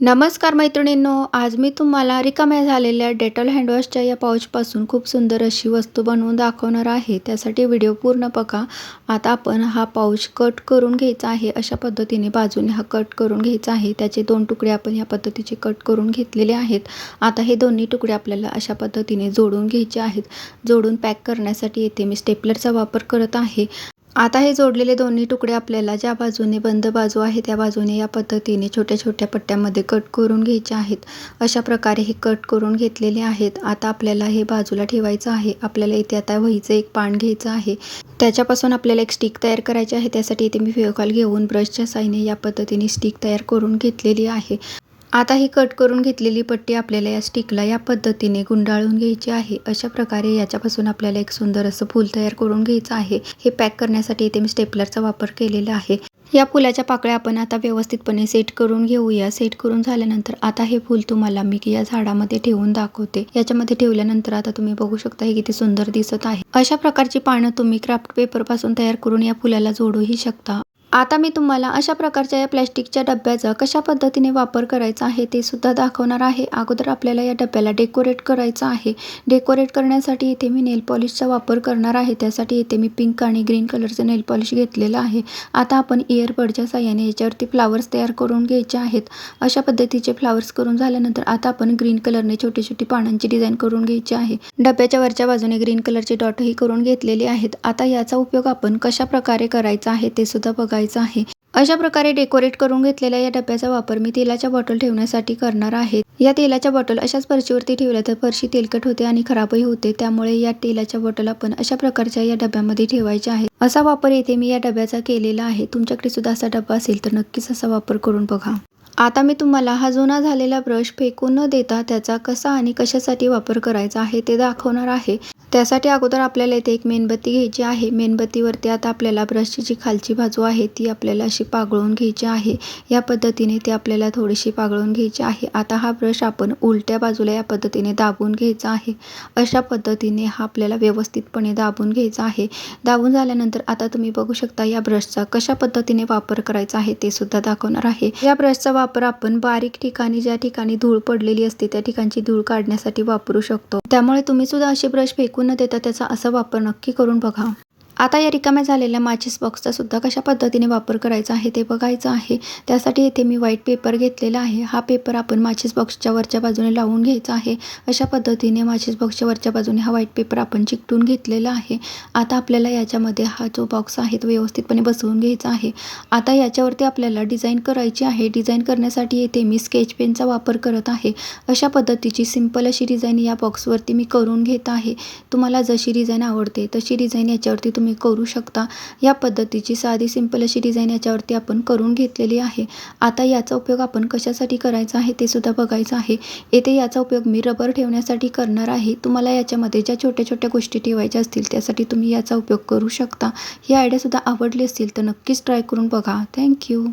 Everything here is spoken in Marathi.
नमस्कार मैत्रिणींनो आज मी तुम्हाला रिकाम्या झालेल्या डेटॉल हँडवॉशच्या या पाऊचपासून खूप सुंदर अशी वस्तू बनवून दाखवणार आहे. त्यासाठी व्हिडिओ पूर्ण बघा. आता आपण हा पाऊच कट करून घ्यायचा आहे. अशा पद्धतीने बाजूने हा कट करून घ्यायचा आहे. त्याचे दोन तुकडे आपण या पद्धतीचे कट करून घेतलेले आहेत. आता हे दोन्ही तुकडे आपल्याला अशा पद्धतीने जोडून घ्यायचे आहेत. जोडून पॅक करण्यासाठी येथे मी स्टेपलरचा वापर करत आहे. आता हे जोडलेले दोन्ही तुकडे आपल्याला ज्या बाजूने बंद बाजू आहे त्या बाजूने या पद्धतीने छोट्या छोट्या पट्ट्यामध्ये कट करून घ्यायचे आहेत. अशा प्रकारे हे कट करून घेतलेले आहेत. आता आपल्याला हे बाजूला ठेवायचं आहे. आपल्याला इथे आता वहीचं एक पान घ्यायचं आहे. त्याच्यापासून आपल्याला एक स्टिक तयार करायची आहे. त्यासाठी इथे मी फेवकॉल घेऊन ब्रशच्या साईने या पद्धतीने स्टिक तयार करून घेतलेली आहे. आता ही कट करून घेतलेली पट्टी आपल्याला या स्टिकला या पद्धतीने गुंडाळून घ्यायची आहे. अशा प्रकारे याच्यापासून आपल्याला एक सुंदर असं फूल तयार करून घ्यायचं आहे. हे पॅक करण्यासाठी इथे मी स्टेपलरचा वापर केलेला आहे. या फुलाच्या पाकळ्या आपण आता व्यवस्थितपणे सेट करून घेऊया. सेट करून झाल्यानंतर आता हे फूल तुम्हाला मी या झाडामध्ये ठेवून दाखवते. याच्यामध्ये ठेवल्यानंतर आता तुम्ही बघू शकता हे किती सुंदर दिसत आहे. अशा प्रकारची पानं तुम्ही क्राफ्ट पेपरपासून तयार करून या फुलाला जोडूही शकता. आता मी तुम्हाला अशा प्रकारच्या या प्लॅस्टिकच्या डब्याचा कशा पद्धतीने वापर करायचा आहे ते सुद्धा दाखवणार आहे. अगोदर आपल्याला या डब्याला डेकोरेट करायचं आहे. डेकोरेट करण्यासाठी इथे मी नेल पॉलिशचा वापर करणार आहे. त्यासाठी इथे मी पिंक आणि ग्रीन कलरचं नेल पॉलिश घेतलेलं आहे. आता आपण इयरबडच्या साह्याने याच्यावरती फ्लावर्स तयार करून घ्यायचे आहेत. अशा पद्धतीचे फ्लावर्स करून झाल्यानंतर आता आपण ग्रीन कलरने छोटी छोटी पानांची डिझाईन करून घ्यायची आहे. डब्याच्या वरच्या बाजूने ग्रीन कलरचे डॉटही करून घेतलेले आहेत. आता याचा उपयोग आपण कशा प्रकारे करायचा आहे ते सुद्धा बघा टाकायचं आहे. अशा प्रकारे डेकोरेट करून घेतलेल्या या डब्याचा वापर मी तेलाच्या बॉटल ठेवण्यासाठी करणार आहे. या तेलाच्या बॉटल अशाच फरशीवरती ठेवल्या तर फरशी तेलकट होते आणि खराबही होते. त्यामुळे या तेलाच्या बॉटल आपण अशा प्रकारच्या या डब्यामध्ये ठेवायच्या आहे असा वापर येथे मी या डब्याचा केलेला आहे. तुमच्याकडे सुद्धा असा डबा असेल तर नक्कीच असा वापर करून बघा. आता मी तुम्हाला हा जुना झालेला ब्रश फेकून न देता त्याचा कसा आणि कशासाठी वापर करायचा आहे ते दाखवणार आहे. त्यासाठी अगोदर आपल्याला इथे एक मेणबत्ती घ्यायची आहे. मेणबत्तीवरती आता आपल्याला ब्रशची जी खालची बाजू आहे ती आपल्याला अशी पागळून घ्यायची आहे. या पद्धतीने ती आपल्याला थोडीशी पागळून घ्यायची आहे. आता हा ब्रश आपण उलट्या बाजूला या पद्धतीने दाबून घ्यायचा आहे. अशा पद्धतीने हा आपल्याला व्यवस्थितपणे दाबून घ्यायचा आहे. दाबून झाल्यानंतर आता तुम्ही बघू शकता या ब्रशचा कशा पद्धतीने वापर करायचा आहे ते सुद्धा दाखवणार आहे. या ब्रशचा वापर आपण बारीक ठिकाणी ज्या ठिकाणी धूळ पडलेली असते त्या ठिकाणची धूळ काढण्यासाठी वापरू शकतो. त्यामुळे तुम्ही सुद्धा अशी ब्रश फेकून न देता त्याचा असा वापर नक्की करून बघा. आता या रिकाम्या झालेल्या माचीस बॉक्सचा सुद्धा कशा पद्धतीने वापर करायचा आहे ते बघायचं आहे. त्यासाठी इथे मी व्हाईट पेपर घेतलेला आहे. हा पेपर आपण माचीस बॉक्सच्या वरच्या बाजूने लावून घ्यायचा आहे. अशा पद्धतीने माचीस बॉक्सच्या वरच्या बाजूने हा व्हाईट पेपर आपण चिकटून घेतलेला आहे. आता आपल्याला याच्यामध्ये हा जो बॉक्स आहे तो व्यवस्थितपणे बसवून घ्यायचा आहे. आता याच्यावरती आपल्याला डिझाईन करायची आहे. डिझाईन करण्यासाठी येथे मी स्केच पेनचा वापर करत आहे. अशा पद्धतीची सिंपल अशी डिझाईन या बॉक्सवरती मी करून घेत आहे. तुम्हाला जशी डिझाईन आवडते तशी डिझाईन याच्यावरती तुम्ही तुम्ही करू शकता. या पद्धतीची साधी सिंपल अशी डिझाईन याच्यावरती आपण करून घेतलेली आहे. आता याचा उपयोग आपण कशासाठी करायचा आहे ते सुद्धा बघायचं आहे. येथे याचा उपयोग मी रबर ठेवण्यासाठी करणार आहे. तुम्हाला याच्यामध्ये ज्या छोट्या छोट्या गोष्टी ठेवायच्या असतील त्यासाठी तुम्ही याचा उपयोग करू शकता. ही आयडियासुद्धा आवडली असतील तर नक्कीच ट्राय करून बघा. थँक्यू